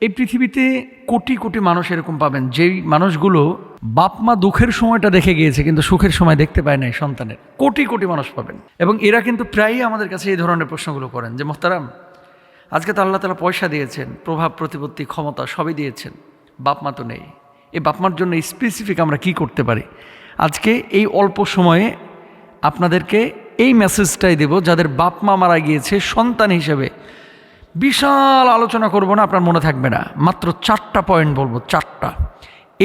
এই পৃথিবীতে কোটি কোটি মানুষ এরকম পাবেন, যেই মানুষগুলো বাপ মা দুঃখের সময়টা দেখে গিয়েছে কিন্তু সুখের সময় দেখতে পায় নাই সন্তানের। কোটি কোটি মানুষ পাবেন। এবং এরা কিন্তু প্রায়ই আমাদের কাছে এই ধরনের প্রশ্নগুলো করেন যে, মোহতারাম, আজকে তো আল্লাহ তালা পয়সা দিয়েছেন, প্রভাব, প্রতিপত্তি, ক্ষমতা সবই দিয়েছেন, বাপ মা তো নেই। এই বাপ মার জন্য স্পেসিফিক আমরা কি করতে পারি? আজকে এই অল্প সময়ে আপনাদেরকে এই মেসেজটাই দেব, যাদের বাপ মা মারা গিয়েছে সন্তান হিসেবে। বিশাল আলোচনা করব না, আপনার মনে থাকবে না। মাত্র চারটা পয়েন্ট বলব, চারটা।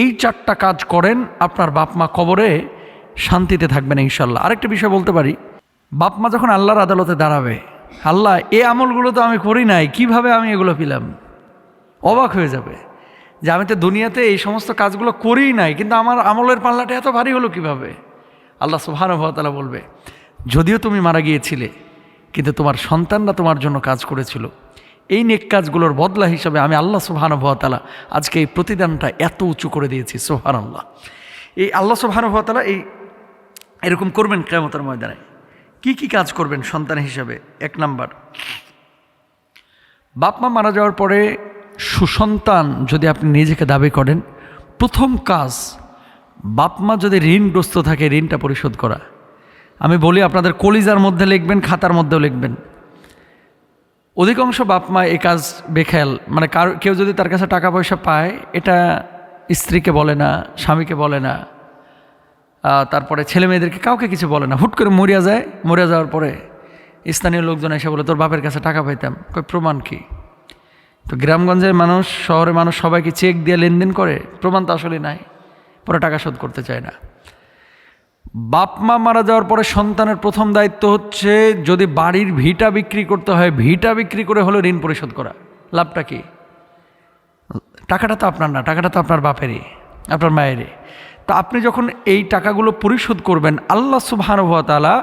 এই চারটা কাজ করেন, আপনার বাপ মা কবরে শান্তিতে থাকবেন ইনশাল্লাহ। আরেকটা বিষয় বলতে পারি বাপ মা যখন আল্লাহর আদালতে দাঁড়াবে, আল্লাহ, এ আমলগুলো তো আমি করি নাই, কীভাবে আমি এগুলো পেলাম? অবাক হয়ে যাবে যে আমি তো দুনিয়াতে এই সমস্ত কাজগুলো করিই নাই, কিন্তু আমার আমলের পাল্লাটা এত ভারী হলো কীভাবে? আল্লাহ সুবহানুভতালা বলবে, যদিও তুমি মারা গিয়েছিলে, কিন্তু তোমার সন্তানরা তোমার জন্য কাজ করেছিল এই নেক কাজগুলোর বদলা হিসাবে আমি আল্লাহ সুবহানুভতালা আজকে এই প্রতিদানটা এত উঁচু করে দিয়েছি সোহান আল্লাহ এই আল্লাহ সুবহানুভতালা এই এরকম করবেন কেমতের ময়দানে। কি কি কাজ করবেন সন্তান হিসাবে? এক নাম্বার বাপ মা মারা যাওয়ার পরে সুসন্তান যদি আপনি নিজেকে দাবি করেন, প্রথম কাজ বাপ মা যদি ঋণগ্রস্ত থাকে, ঋণটা পরিশোধ করা। আমি বলি আপনাদের কলিজার মধ্যে লিখবেন, খাতার মধ্যেও লিখবেন। অধিকাংশ বাপ মা এ কাজ বেখেয়াল। মানে কার, কেউ যদি তার কাছে টাকা পয়সা পায়, এটা স্ত্রীকে বলে না, স্বামীকে বলে না। তারপরে ছেলে মেয়েদেরকে কাউকে কিছু বলে না। হুট করে মরিয়া যায়, মরিয়া যাওয়ার পরে স্থানীয় লোকজন এসে বলে, তোর বাপের কাছে টাকা পাইতাম। কই প্রমাণ কি? তো গ্রামগঞ্জের মানুষ, শহরের মানুষ সবাইকে চেক দিয়ে লেনদেন করে, প্রমাণ তো আসলে নাই, পরে টাকা শোধ করতে চায় না। বাপ মা মারা যাওয়ার পরে সন্তানের প্রথম দায়িত্ব হচ্ছে যদি বাড়ির ভিটা বিক্রি করতে হয়, ভিটা বিক্রি করে হলো ঋণ পরিশোধ করা। লাভটা কি? টাকাটা তো আপনার না, টাকাটা তো আপনার বাপেরই, আপনার মায়েরই। তা আপনি যখন এই টাকাগুলো পরিশোধ করবেন, আল্লাহ সুবাহানুভাতালা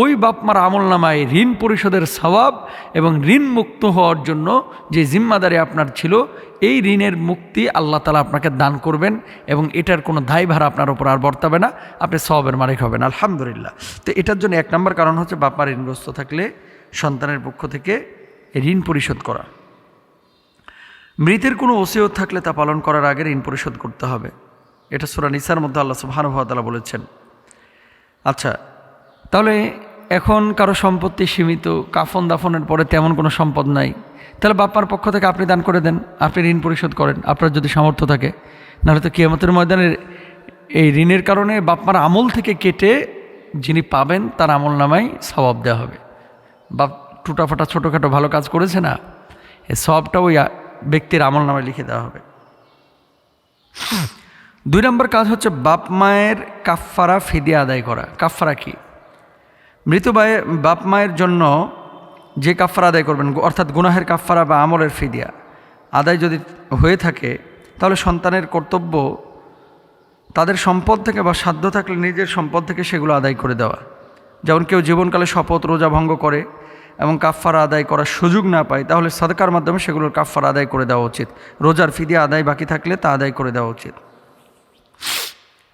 ওই বাপমার আমল নামায় ঋণ পরিশোধের স্বভাব এবং ঋণ মুক্ত হওয়ার জন্য যে জিম্মাদারি আপনার ছিল, এই ঋণের মুক্তি আল্লাহ তালা আপনাকে দান করবেন এবং এটার কোনো দায়ভার আপনার ওপর আর বর্তাবে না, আপনি সবের মালিক হবেন, আলহামদুলিল্লাহ। তো এটার জন্য এক নম্বর কারণ হচ্ছে বাপমা ঋণগ্রস্ত থাকলে সন্তানের পক্ষ থেকে ঋণ পরিশোধ করা। মৃতের কোনো ওসিয়ত থাকলে তা পালন করার আগে ঋণ পরিশোধ করতে হবে। এটা সুরা নিসার মধ্যে আল্লাহ সুবাহানুভাতালা বলেছেন। আচ্ছা তাহলে এখন কারও সম্পত্তি সীমিত, কাফন দাফনের পরে তেমন কোনো সম্পদ নাই। তাহলে বাপ্পার পক্ষ থেকে আপনি দান করে দেন, আপনি ঋণ পরিশোধ করেন, আপনার যদি সামর্থ্য থাকে। নাহলে তো কিয়ামতের ময়দানের এই ঋণের কারণে বাপ্পার আমল থেকে কেটে যিনি পাবেন, তার আমল নামাই স্বভাব দেওয়া হবে। বাপ টুটাফাটা ছোটোখাটো ভালো কাজ করেছে না এই সবটা ওই ব্যক্তির আমল নামায় লিখে দেওয়া হবে। দুই নম্বর কাজ হচ্ছে বাপ মায়ের কাফফারা ফিদিয়া আদায় করা। কাফফারা কি? মৃত বাপ মায়ের জন্য যে কাফফারা আদায় করবেন, অর্থাৎ গুনাহের কাফফারা বা আমলের ফিদিয়া আদায় যদি হয়ে থাকে, তাহলে সন্তানের কর্তব্য তাদের সম্পদ থেকে বা সাধ্য থাকলে নিজের সম্পদ থেকে সেগুলো আদায় করে দেওয়া। যেমন কেউ জীবনকালে শপথ, রোজা ভঙ্গ করে এবং কাফফারা আদায় করার সুযোগ না পায়, তাহলে সাদকার মাধ্যমে সেগুলোর কাফফারা আদায় করে দেওয়া উচিত। রোজার ফিদিয়া আদায় বাকি থাকলে তা আদায় করে দেওয়া উচিত।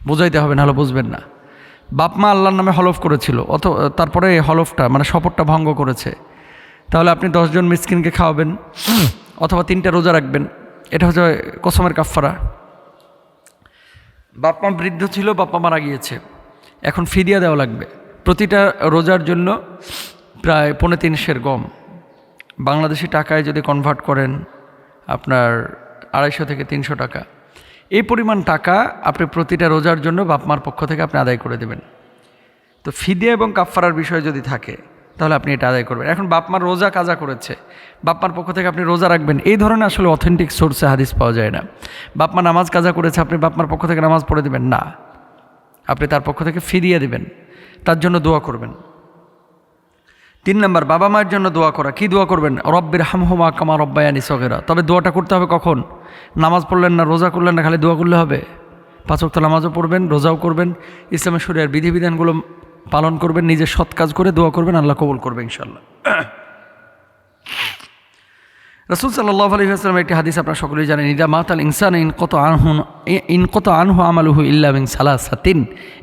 বোঝাইতে হবে, নাহলে বুঝবেন না। বাপ মা আল্লাহর নামে হলফ করেছিল অত তারপরে এই হলফটা মানে শপথটা ভঙ্গ করেছে। তাহলে আপনি দশজন মিসকিনকে খাওয়াবেন, অথবা তিনটা রোজা রাখবেন, এটা হচ্ছে কসমের কাফফারা। বাপ মা বৃদ্ধ ছিল, বাপ মা মারা গিয়েছে। এখন ফিদিয়া দেওয়া লাগবে। প্রতিটা রোজার জন্য প্রায় পৌনে তিনশের গম। বাংলাদেশি টাকায় যদি কনভার্ট করেন, আপনার আড়াইশো থেকে তিনশো টাকা। এই পরিমাণ টাকা আপনি প্রতিটা রোজার জন্য বাপমার পক্ষ থেকে আপনি আদায় করে দেবেন। তো ফিদিয়া এবং কাফফারার বিষয় যদি থাকে, তাহলে আপনি এটা আদায় করবেন। এখন বাপমার রোজা কাজা করেছে, বাপমার পক্ষ থেকে আপনি রোজা রাখবেন, এই ধরনের আসলে অথেন্টিক সোর্সে হাদিস পাওয়া যায় না। বাপমা নামাজ কাজা করেছে, আপনি বাপমার পক্ষ থেকে নামাজ পড়ে দেবেন, না। আপনি তার পক্ষ থেকে ফিরিয়ে দেবেন, তার জন্য দোয়া করবেন। তিন নম্বর, বাবা মায়ের জন্য দোয়া করা। কি দোয়া করবেন? রব্বের হামহুমা কামা রব্বায়ানি সগেরা। তবে দোয়াটা করতে হবে কখন? নামাজ পড়লেন না, রোজা করলেন না, খালি দোয়া করলে হবে? পাঁচ নামাজও পড়বেন, রোজাও করবেন, ইসলামের শরীরের বিধিবিধানগুলো পালন করবেন, নিজের সৎ কাজ করে দোয়া করবেন, আল্লাহ কবুল করবে ইনশাল্লাহ রসুল সাল্লাহ আলী আসলাম একটি হাদিস আপনার সকলেই জানেন, ইদা মাতাল ইনসান ইন কত আনহু ইন কত আনহু আমালুহু ইল্লামিং সালাসাতিন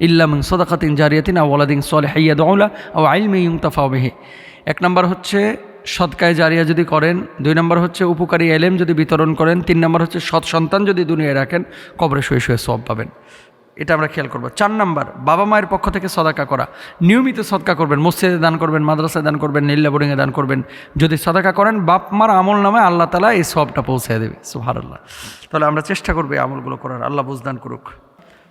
ইল্লামিং সদাকাতিন জারিয়াতিন আওয়ালাদিন সোয়ালে হাইয়া দৌলা ও আইলমি ইউংতাফা বেহে। এক নম্বর হচ্ছে সৎকায় জারিয়া যদি করেন, দুই নম্বর হচ্ছে উপকারী এলেম যদি বিতরণ করেন, তিন নম্বর হচ্ছে সৎ সন্তান যদি দুনিয়ায় রাখেন, কবরে শুয়ে শুয়ে সব পাবেন। এটা আমরা খেয়াল করব। চার নাম্বার, বাবা মায়ের পক্ষ থেকে সদাকা করা। নিয়মিত সদকা করবেন, মসজিদে দান করবেন, মাদ্রাসায় দান করবেন নীল্লা বোর্ডিংয়ে দান করবেন। যদি সদাকা করেন, বাপ মার আমল নামে আল্লাহ তালা এই সবটা পৌঁছে দেবে। সুহার আল্লাহ তাহলে আমরা চেষ্টা করব এই আমলগুলো করার। আল্লাহ বুঝদান করুক।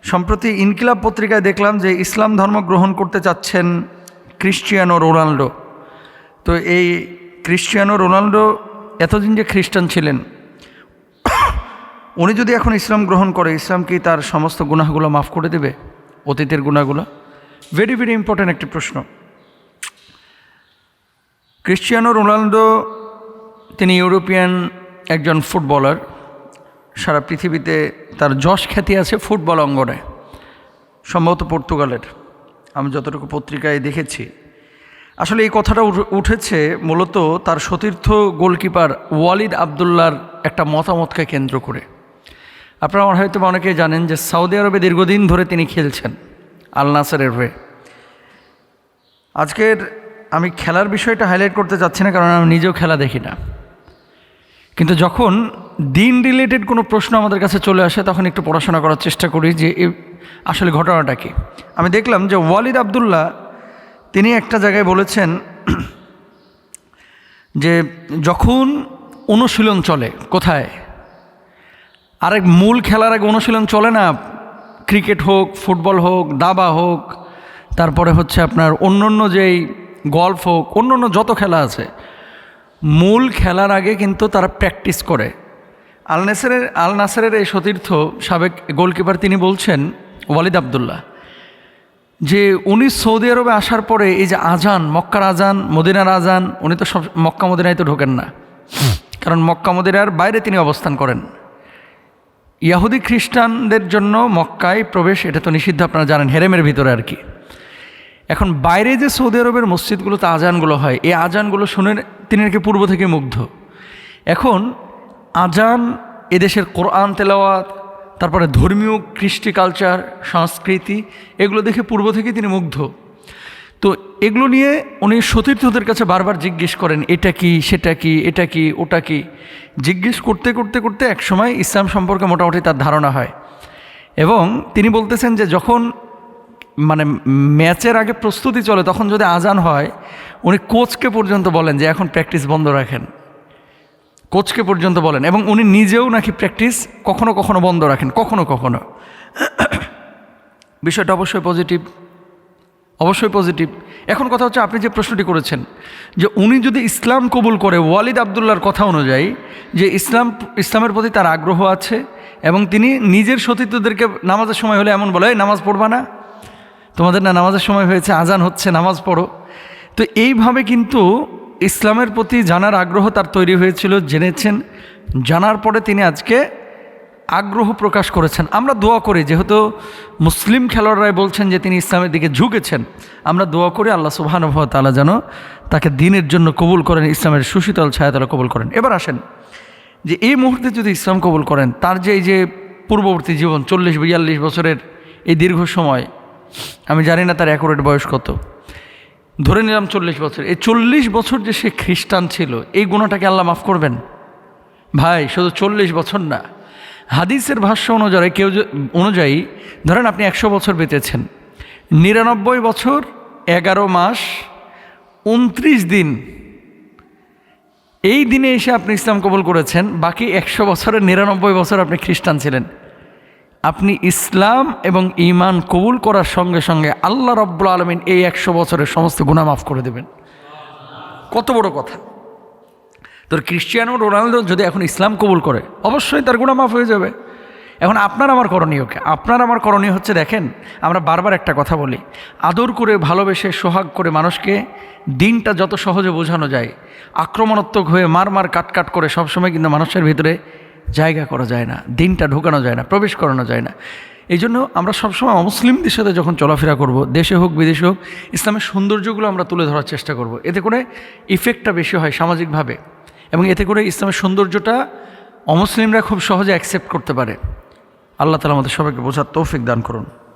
সম্প্রতি ইনকিলাব পত্রিকায় দেখলাম যে ইসলাম ধর্ম গ্রহণ করতে চাচ্ছেন ক্রিশ্চিয়ানো রোনাল্ডো। তো এই ক্রিশ্চিয়ানো রোনাল্ডো এতদিন যে খ্রিস্টান ছিলেন উনি যদি এখন ইসলাম গ্রহণ করে, ইসলাম কি তার সমস্ত গুনাহগুলো মাফ করে দেবে? অতীতের গুনাহগুলো? ভেরি ভেরি ইম্পর্ট্যান্ট একটি প্রশ্ন। ক্রিশ্চিয়ানো রোনাল্ডো তিনি ইউরোপিয়ান একজন ফুটবলার। সারা পৃথিবীতে তার যশ খ্যাতি আছে ফুটবল অঙ্গনে, সম্ভবত পর্তুগালের। আমি যতটুকু পত্রিকায় দেখেছি। আসলে এই কথাটা উঠেছে মূলত তার সতীর্থ গোলকিপার ওয়ালিদ আবদুল্লার একটা মতামতকে কেন্দ্র করে। আপনারা হয়তো অনেকেই জানেন যে সৌদি আরবে দীর্ঘদিন ধরে তিনি খেলছেন আল নাসারের হয়ে। আজকের আমি খেলার বিষয়টা হাইলাইট করতে চাচ্ছি না, কারণ আমি নিজেও খেলা দেখি না। কিন্তু যখন দিন রিলেটেড কোনো প্রশ্ন আমাদের কাছে চলে আসে, তখন একটু পড়াশোনা করার চেষ্টা করি যে আসলে ঘটনাটা কি। আমি দেখলাম যে ওয়ালিদ আবদুল্লাহ, তিনি একটা জায়গায় বলেছেন যে যখন অনুশীলন চলে, কোথায়? আরেক মূল খেলার আগে অনুশীলন চলে না। ক্রিকেট হোক, ফুটবল হোক, দাবা হোক, তারপরে হচ্ছে আপনার অন্য অন্য যেই গল্ফ হোক অন্য অন্য যত খেলা আছে, মূল খেলার আগে কিন্তু তারা প্র্যাকটিস করে। আল নাসেরের আল নাসেরের এই সতীর্থ সাবেক গোলকিপার তিনি বলছেন, ওয়ালিদ আবদুল্লাহ, যে উনি সৌদি আরবে আসার পরে এই যে আজান, মক্কার আজান, মদিনার আজান, উনি তো সব, মক্কা মদিনায় তো ঢোকেন না। কারণ মক্কা মদিনার বাইরে তিনি অবস্থান করেন। ইয়াহুদি খ্রিস্টানদের জন্য মক্কায় প্রবেশ, এটা তো নিষিদ্ধ, আপনারা জানেন, হেরেমের ভিতরে আর কি। এখন বাইরে যে সৌদি আরবের মসজিদগুলোতে আজানগুলো হয়, এই আজানগুলো শুনে তিনি নাকি পূর্ব থেকে মুগ্ধ। এখন আজান এদেশের কোরআন, তেলাওয়াত, তারপরে ধর্মীয় কৃষ্টি কালচার, সংস্কৃতি, এগুলো দেখে পূর্ব থেকে তিনি মুগ্ধ। তো এগুলো নিয়ে উনি সতীর্থদের কাছে বারবার জিজ্ঞেস করেন, এটা কি, সেটা কি, এটা কি, ওটা কি? জিজ্ঞেস করতে করতে করতে একসময় ইসলাম সম্পর্কে মোটামুটি তার ধারণা হয়। এবং তিনি বলতেছেন যে যখন মানে ম্যাচের আগে প্রস্তুতি চলে, তখন যদি আজান হয়, উনি কোচকে পর্যন্ত বলেন যে, এখন প্র্যাকটিস বন্ধ রাখেন। কোচকে পর্যন্ত বলেন এবং উনি নিজেও নাকি প্র্যাকটিস কখনো কখনো বন্ধ রাখেন, কখনো কখনো। বিষয়টা অবশ্যই পজিটিভ। অবশ্যই পজিটিভ এখন কথা হচ্ছে আপনি যে প্রশ্নটি করেছেন যে উনি যদি ইসলাম কবুল করে ওয়ালিদ আবদুল্লার কথা অনুযায়ী যে ইসলাম ইসলামের প্রতি তার আগ্রহ আছে এবং তিনি নিজের সতীর্থদেরকে নামাজের সময় হলে এমন বলে "এই, নামাজ পড়বা না? তোমাদের না নামাজের সময় হয়েছে আজান হচ্ছে নামাজ পড়ো। তো এইভাবে কিন্তু ইসলামের প্রতি জানার আগ্রহ তার তৈরি হয়েছিল জেনেছেন। জানার পরে তিনি আজকে আগ্রহ প্রকাশ করেছেন। আমরা দোয়া করি, যেহেতু মুসলিম খেলোয়াড়রাই বলছেন যে তিনি ইসলামের দিকে ঝুঁকেছেন, আমরা দোয়া করি আল্লাহ সুবাহানুভ তালা যেন তাকে দিনের জন্য কবুল করেন, ইসলামের সুশীতল ছায়াতলা কবুল করেন। এবার আসেন, যে এই মুহূর্তে যদি ইসলাম কবুল করেন, তার যে এই যে পূর্ববর্তী জীবন, চল্লিশ বিয়াল্লিশ বছরের এই দীর্ঘ সময়, আমি জানি না তার অ্যাকুরেট বয়স কত, ধরে নিলাম চল্লিশ বছর, এই চল্লিশ বছর যে সে খ্রিস্টান ছিল, এই গুণাটাকে আল্লাহ মাফ করবেন? ভাই, শুধু চল্লিশ বছর না হাদিসের ভাষ্য অনুযায়ী, কেউ অনুযায়ী, ধরেন আপনি একশো বছর বেঁচেছেন, নিরানব্বই বছর, এগারো মাস, উনত্রিশ দিন, এই দিনে এসে আপনি ইসলাম কবুল করেছেন, বাকি একশো বছরের নিরানব্বই বছর আপনি খ্রিস্টান ছিলেন। আপনি ইসলাম এবং ঈমান কবুল করার সঙ্গে সঙ্গে আল্লাহ রব্বুল আলমিন এই একশো বছরের সমস্ত গুণা মাফ করে দেবেন। কত বড় কথা। তোর ক্রিশ্চিয়ানো রোনালদো যদি এখন ইসলাম কবুল করে, অবশ্যই তার গুণা মাফ হয়ে যাবে। এখন আপনার আমার করণীয় আপনার আমার করণীয় হচ্ছে, দেখেন, আমরা বারবার একটা কথা বলি, আদর করে ভালোবেসে, সোহাগ করে মানুষকে দিনটা যত সহজে বোঝানো যায়, আক্রমণাত্মক হয়ে মার মার কাট কাট করে সবসময় কিন্তু মানুষের ভিতরে জায়গা করা যায় না, দিনটা ঢোকানো যায় না, প্রবেশ করানো যায় না। এই জন্য আমরা সবসময় অমুসলিমদের সাথে যখন চলাফেরা করব, দেশে হোক, বিদেশে হোক, ইসলামের সৌন্দর্যগুলো আমরা তুলে ধরার চেষ্টা করব। এতে করে ইফেক্টটা বেশি হয় সামাজিকভাবে। এবং এতে করে ইসলামের সৌন্দর্যটা অমুসলিমরা খুব সহজে অ্যাকসেপ্ট করতে পারে। আল্লাহ তালা আমাদের সবাইকে বোঝার তৌফিক দান করুন।